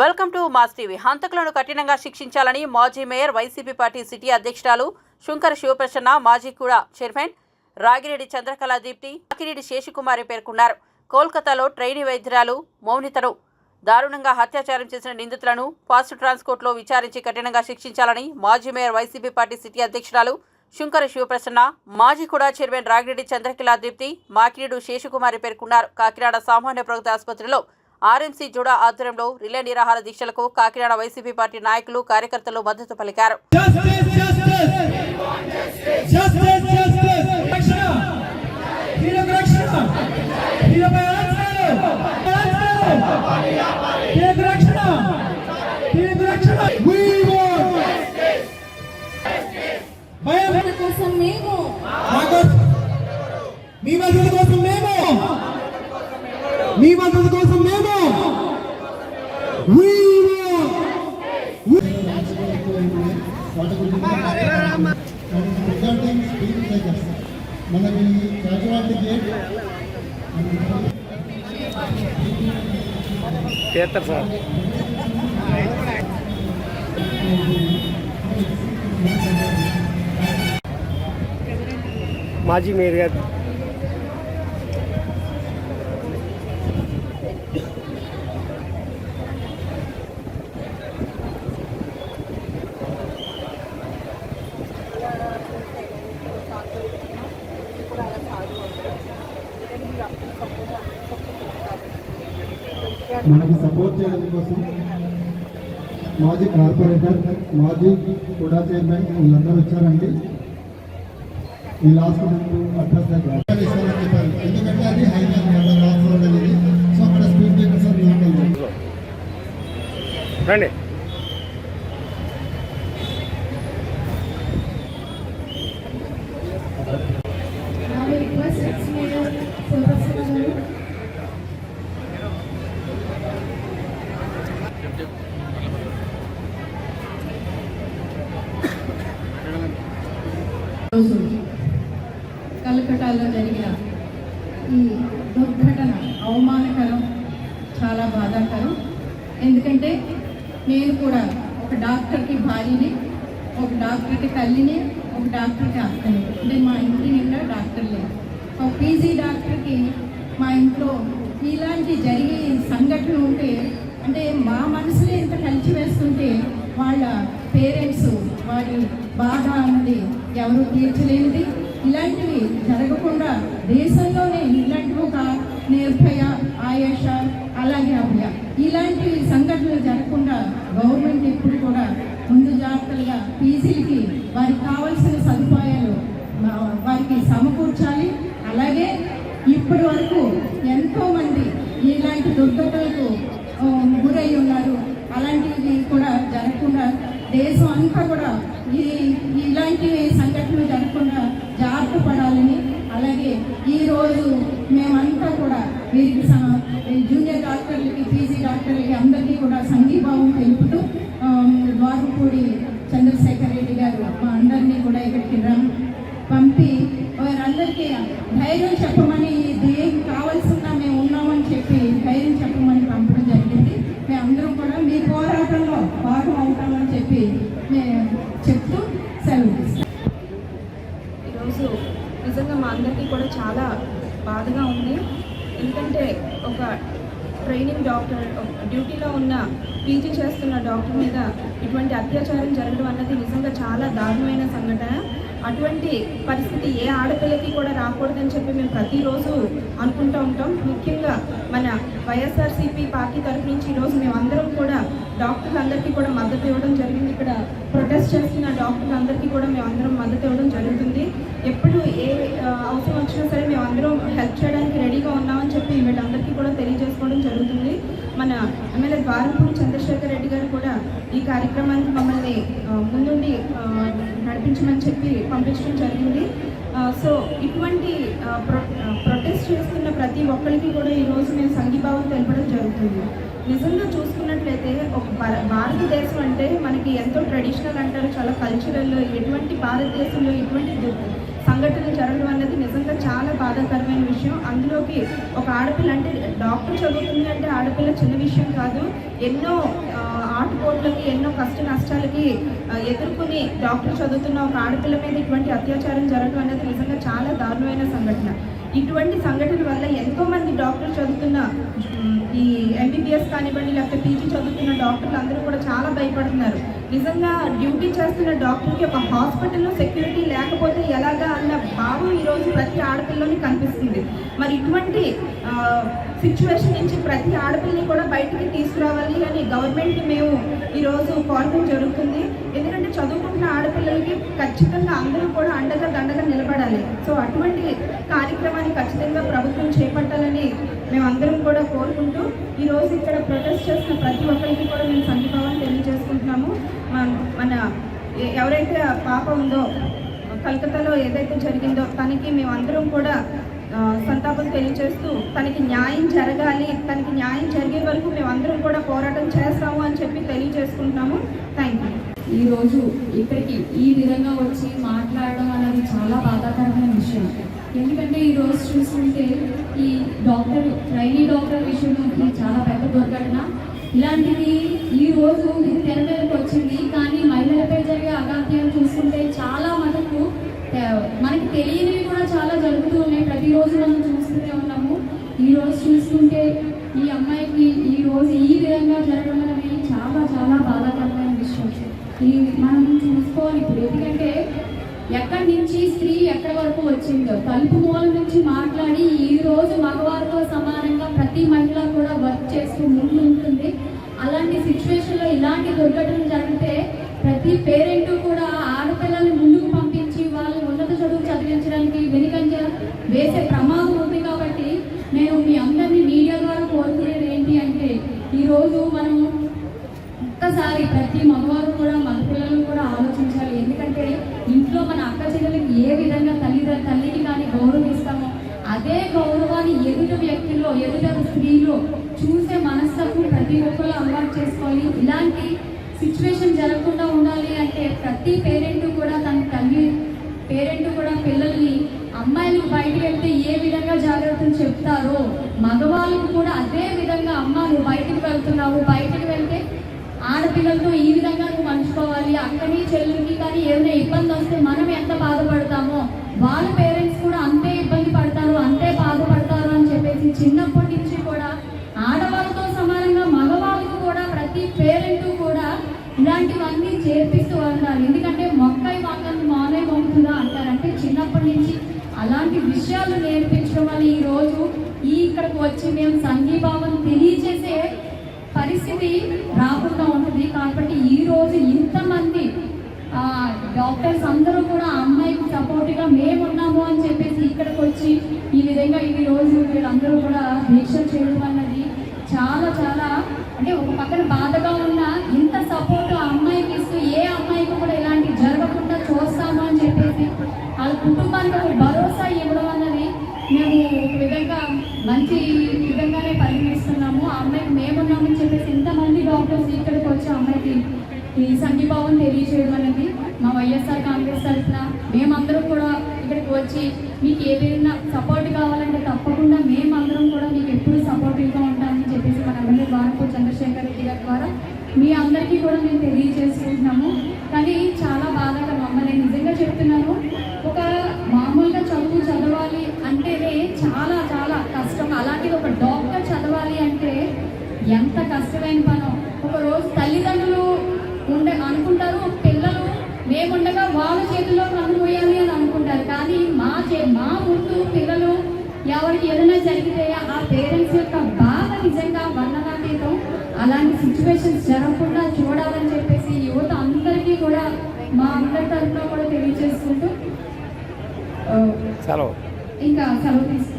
Welcome to mass TV. హంతకులను కఠినంగా శిక్షించాలని మాజీ మేయర్ వైసీపీ పార్టీ సిటీ అధ్యక్షురాలు శుంకర శివప్రసన్న మాజీ కూడా చైర్మన్ రాగిరెడ్డి చంద్రకళ దీప్తి అకిరెడ్డి శేషకుమారి పేర్కొన్నారు. కోల్కతాలో ట్రైనీ వైద్యురాలు మౌనితను దారుణంగా హత్యాచారం చేసిన నిందితులను ఫాస్ట్ ట్రాన్స్కోర్ట్లో విచారించి కఠినంగా శిక్షించాలని మాజీ మేయర్ వైసీపీ పార్టీ సిటీ అధ్యక్షురాలు శుంకర శివప్రసన్న మాజీ కూడా చైర్మన్ రాగిరెడ్డి చంద్రకిలా దీప్తి మాకిరెడు శేషకుమారి పేర్కొన్నారు. కాకినాడ సామాన్య ప్రగతి ఆసుపత్రిలో ఆర్ఎంసీ జుడా ఆధ్వర్యంలో రిలే నిరాహార దీక్షలకు కాకినాడ వైసీపీ పార్టీ నాయకులు కార్యకర్తలు మద్దతు పలికారు. మనకి క్యాజువాలిటీ గేట్ చేస్తారు సార్. మాజీ మేయర్ గారు చేయడం కోసం మాజీ కార్పొరేటర్ మాజీ కూడా చైర్మన్ వీళ్ళందరూ వచ్చారండి. ఈ లాస్ట్ అడ్రస్ చెప్పారు ఎందుకంటే అది హైవే లాస్ట్ రోడ్ అనేది సో అక్కడ స్పీడ్ బ్రేకర్స్ రండి. రోజు కలకటాలో జరిగిన ఈ దుర్ఘటన అవమానకరం చాలా బాధాకరం. ఎందుకంటే నేను కూడా ఒక డాక్టర్కి భార్యని ఒక డాక్టర్కి తల్లిని ఒక డాక్టర్కి అక్కని. అంటే మా ఇంటి నిండా డాక్టర్లే ఒక పీజీ డాక్టర్కి మా ఇంట్లో ఇలాంటి జరిగే సంఘటన ఉంటే అంటే మా మనసులో ఇంత కలిసి వేస్తుంటే వాళ్ళ పేరెంట్స్ వారి బాధ అన్నది ఎవరు తీర్చలేనిది ఇలాంటివి జరగకుండా దేశంలోనే ఇలాంటివి ఒక నిర్భయ ఆయేష అలాగే అభయ. ఇలాంటి సంఘటనలు జరగకుండా గవర్నమెంట్ ఎప్పుడు కూడా ముందు జాగ్రత్తలుగా పీజీలకి వారికి కావాల్సిన సదుపాయాలు వారికి సమకూర్చాలి. అలాగే ఇప్పటి వరకు ఎంతోమంది ఇలాంటి దుర్ఘటనలకు గురై ఉన్నారు. అలాంటివి కూడా జరగకుండా దేశం అంతా కూడా ఈ ఇలాంటి సంఘటనలు జరగకుండా జాగ్రత్త పడాలని అలాగే ఈరోజు మేమంతా కూడా వీరికి జూనియర్ డాక్టర్లకి పీజీ డాక్టర్లకి అందరికీ కూడా సంఘీభావం తెలుపుతూ ద్వారపూడి చంద్రశేఖర్ రెడ్డి గారు మా అందరినీ కూడా ఇక్కడికి రమ్ పంపి వారందరికీ ధైర్యం చెప్పమని నిజంగా మా అందరికీ కూడా చాలా బాధగా ఉంది. ఎందుకంటే ఒక ట్రైనింగ్ డాక్టర్ డ్యూటీలో ఉన్న పీజీ చేస్తున్న డాక్టర్ మీద ఇటువంటి అత్యాచారం జరగడం అన్నది నిజంగా చాలా దారుణమైన సంఘటన. అటువంటి పరిస్థితి ఏ ఆడపిల్లకి కూడా రాకూడదని చెప్పి మేము ప్రతిరోజు అనుకుంటూ ఉంటాం. ముఖ్యంగా మన వైఎస్ఆర్సీపీ పార్టీ తరఫు నుంచి ఈరోజు మేమందరం కూడా డాక్టర్లందరికీ కూడా మద్దతు ఇవ్వడం జరిగింది. ఇక్కడ ప్రొటెస్ట్ చేస్తున్న డాక్టర్లందరికీ కూడా మేమందరం మద్దతు ఇవ్వడం జరుగుతుంది. ఎప్పుడు ఏ అవసరం వచ్చినా సరే మేము అందరం హెల్ప్ చేయడానికి రెడీగా ఉన్నామని చెప్పి వీళ్ళందరికీ కూడా తెలియజేసుకోవడం జరుగుతుంది. మన ఎమ్మెల్యే ద్వారపూడి చంద్రశేఖర్ రెడ్డి గారు కూడా ఈ కార్యక్రమానికి మమ్మల్ని ముందుండి నడిపించమని చెప్పి పంపించడం జరిగింది. సో ఇటువంటి ప్రొ ప్రొటెస్ట్ చేస్తున్న ప్రతి ఒక్కరికి కూడా ఈరోజు మేము సంఘీభావం తెలపడం జరుగుతుంది. నిజంగా చూసుకున్నట్లయితే ఒక భారతదేశం అంటే మనకి ఎంతో ట్రెడిషనల్ అంటారు చాలా కల్చరల్ ఎటువంటి భారతదేశంలో ఎటువంటి సంఘటన జరగడం అనేది నిజంగా చాలా బాధాకరమైన విషయం. అందులోకి ఒక ఆడపిల్ల అంటే డాక్టర్ చదువుతుంది అంటే ఆడపిల్ల చిన్న విషయం కాదు. ఎన్నో ఆటుపోట్లకి ఎన్నో కష్ట నష్టాలకి ఎదుర్కొని డాక్టర్ చదువుతున్న ఒక ఆడపిల్ల మీద ఇటువంటి అత్యాచారం జరగడం అనేది నిజంగా చాలా దారుణమైన సంఘటన. ఇటువంటి సంఘటన వల్ల ఎంతోమంది డాక్టర్ చదువుతున్న ఈ ఎంబీబీఎస్ కానివ్వండి లేకపోతే పీజీ చదువుతున్న డాక్టర్లు అందరూ కూడా చాలా భయపడుతున్నారు. నిజంగా డ్యూటీ చేస్తున్న డాక్టర్కి ఒక హాస్పిటల్లో సెక్యూరిటీ లేకపోతే ఎలాగా అన్న భావం ఈరోజు ప్రతి ఆడపిల్లని కనిపిస్తుంది. మరి ఇటువంటి సిచ్యువేషన్ నుంచి ప్రతి ఆడపిల్లని కూడా బయటికి తీసుకురావాలి అని గవర్నమెంట్ మేము ఈరోజు కోరడం జరుగుతుంది. ఎందుకంటే చదువుకుంటున్న ఆడపిల్లలకి ఖచ్చితంగా అందరూ కూడా అండగా దండగా నిలబడాలి. సో అటువంటి కార్యక్రమాన్ని ఖచ్చితంగా ప్రభుత్వం చేపట్టాలని మేమందరం కూడా కోరుకుంటూ ఈరోజు ఇక్కడ ప్రొటెస్ట్ చేసిన ప్రతి ఒక్కరికి కూడా మేము సంఘీభావం తెలియజేసుకుంటున్నాము. మన- ఎవరైతే పాప ఉందో కలకత్తాలో ఏదైతే జరిగిందో తనకి మేమందరం కూడా సంతాపం తెలియజేస్తూ తనకి న్యాయం జరగాలి తనకి న్యాయం జరిగే వరకు మేమందరం కూడా పోరాటం చేస్తాము అని చెప్పి తెలియజేసుకుంటున్నాము. థ్యాంక్ యూ ఈరోజు ఇక్కడికి ఈ విధంగా వచ్చి మాట్లాడడం అనేది చాలా బాధాకరమైన విషయం. ఎందుకంటే ఈరోజు చూస్తుంటే ఈ డాక్టర్ ట్రైనీ డాక్టర్ విషయంలో చాలా పెద్ద దుర్ఘటన. ఇలాంటిది ఈ రోజు ఇది తెర మీదకి వచ్చింది. కానీ మహిళలపై జరిగే అగాత్యాలు చూస్తుంటే చాలా మటుకు మనకి తెలియనివి కూడా చాలా జరుగుతూ ఉన్నాయి. ప్రతిరోజు మనం చూస్తూనే ఉన్నాము. ఈరోజు చూస్తుంటే ఈ అమ్మాయికి ఈ రోజు ఈ విధంగా జరగడం అనేది చాలా చాలా బాధాకరమైన విషయం. ఈ మనం చూసుకోవాలి ఇప్పుడు ఎందుకంటే ఎక్కడి నుంచి స్త్రీ ఎక్కడి వరకు వచ్చిందో? తలుపు మూల నుంచి మాట్లాడి ఈ రోజు మగవారితో సమానంగా ప్రతి మహిళ కూడా వర్క్ చేస్తూ ముందు ఉంటుంది అలాంటి సిచ్యువేషన్లో ఇలాంటి దుర్ఘటనలు జరిగితే ప్రతి పేరెంట్ కూడా ఆడపిల్లల్ని ముందుకు పంపించి వాళ్ళని ఉన్నత చదువు చదివించడానికి వెనుకంజ వేసే ప్రమాదం ఉంది కాబట్టి నేను మీ అందరినీ మీడియా ద్వారా కోరుకునేది ఏంటి అంటే ఈరోజు మనం ఒక్కసారి ప్రతి మగవారు కూడా మన పిల్లలు కూడా ఆలోచించాలి ఎందుకంటే ఇంట్లో మన అక్క చెల్లెలకి ఏ విధంగా తల్లి తల్లిని కానీ గౌరవిస్తామో అదే గౌరవాన్ని ఎదుట వ్యక్తుల్లో ఎదుట స్త్రీలో చూసే మనస్తత్వం ప్రతి ఒక్కరు అలవాటు చేసుకోవాలి. ఇలాంటి సిచ్యువేషన్ జరగకుండా ఉండాలి అంటే ప్రతి పేరెంట్ కూడా తన తల్లి పేరెంట్ కూడా పిల్లల్ని అమ్మాయిలు బయటికి వెళ్తే ఏ విధంగా జాగ్రత్తలు చెప్తారో మగవాళ్ళకు కూడా అదే విధంగా అమ్మ నువ్వు బయటకు వెళ్తున్నావు బయటకు వెళ్తే ఆడపిల్లలతో ఈ విధంగా నువ్వు పంచుకోవాలి అక్కని చెల్లికి కానీ ఏమైనా ఇబ్బంది వస్తే మనం ఎంత బాధపడాలి వాళ్ళ పేరెంట్స్ కూడా అంతే ఇబ్బంది పడతారు అంతే బాధపడతారు అని చెప్పేసి చిన్నప్పటి నుంచి కూడా ఆడవాళ్ళతో సమానంగా మగవాళ్ళకు కూడా ప్రతి పేరెంట్ కూడా ఇలాంటివన్నీ చేర్పిస్తూ ఉంటారు. ఎందుకంటే మొక్కై వంగని మానే వంగుతుందా అంటారంటే చిన్నప్పటి నుంచి అలాంటి విషయాలు నేర్పించడం వల్ల ఈ రోజు ఈ ఇక్కడికి వచ్చి మేము సంఘీభావం తెలియజేసే పరిస్థితి రాకుండా ఉంటుంది. కాబట్టి ఈరోజు ఇంతమంది డాక్టర్స్ అందరూ కూడా అమ్మాయికి సపోర్ట్గా మేము ఉన్నాము అని చెప్పేసి ఇక్కడికి వచ్చి ఈ విధంగా ఈ రోజు వీళ్ళందరూ కూడా దీక్ష చేయడం అన్నది చాలా చాలా అంటే ఒక పక్కన బాధగా ఉన్న ఇంత సపోర్ట్ ఆ అమ్మాయికి ఇస్తూ ఏ అమ్మాయికి కూడా ఇలాంటి జరగకుండా చూస్తాము అని చెప్పేసి వాళ్ళ కుటుంబానికి ఒక భరోసా ఇవ్వడం అన్నది మేము ఒక విధంగా మంచి విధంగానే పరిగణిస్తున్నాము ఆ అమ్మాయికి మేమున్నామని చెప్పేసి ఇంతమంది డాక్టర్స్ ఇక్కడికి వచ్చి ఆ అమ్మాయికి ఈ సంఘీభావం తెలియజేయడం అనేది మా వైఎస్ఆర్ కాంగ్రెస్ తరఫున మేమందరం కూడా ఇక్కడికి వచ్చి మీకు ఏదైనా సపోర్ట్ కావాలంటే తప్పకుండా మేమందరం కూడా మీకు ఎప్పుడు సపోర్టివ్గా ఉంటామని చెప్పేసి మన ఎమ్మెల్యే ద్వారపూర్ చంద్రశేఖర్ రెడ్డి గారి ద్వారా మీ అందరికీ కూడా మేము తెలియజేసుకుంటున్నాము. కానీ చాలా బాధగా మమ్మల్ని నేను నిజంగా చెప్తున్నాను. ఒక మామూలుగా చదువు చదవాలి అంటేనే చాలా చాలా కష్టం. అలాంటిది ఒక డాక్టర్ చదవాలి అంటే ఎంత కష్టమైన పనో. ఒక రోజు వాళ్ళ చేతిలో కన్ను పోయాలి అని అనుకుంటారు. కానీ మా చే మా ముందు పిల్లలు ఎవరికి ఏదైనా జరిగితే ఆ పేరెంట్స్ యొక్క బాధ నిజంగా వర్ణనాతీతం. అలాంటి సిచ్యువేషన్స్ జరగకుండా చూడాలని చెప్పేసి యువత అందరికీ కూడా మా అందరి తరఫున కూడా తెలియజేసుకుంటూ ఇంకా సెలవు తీసుకుంటాం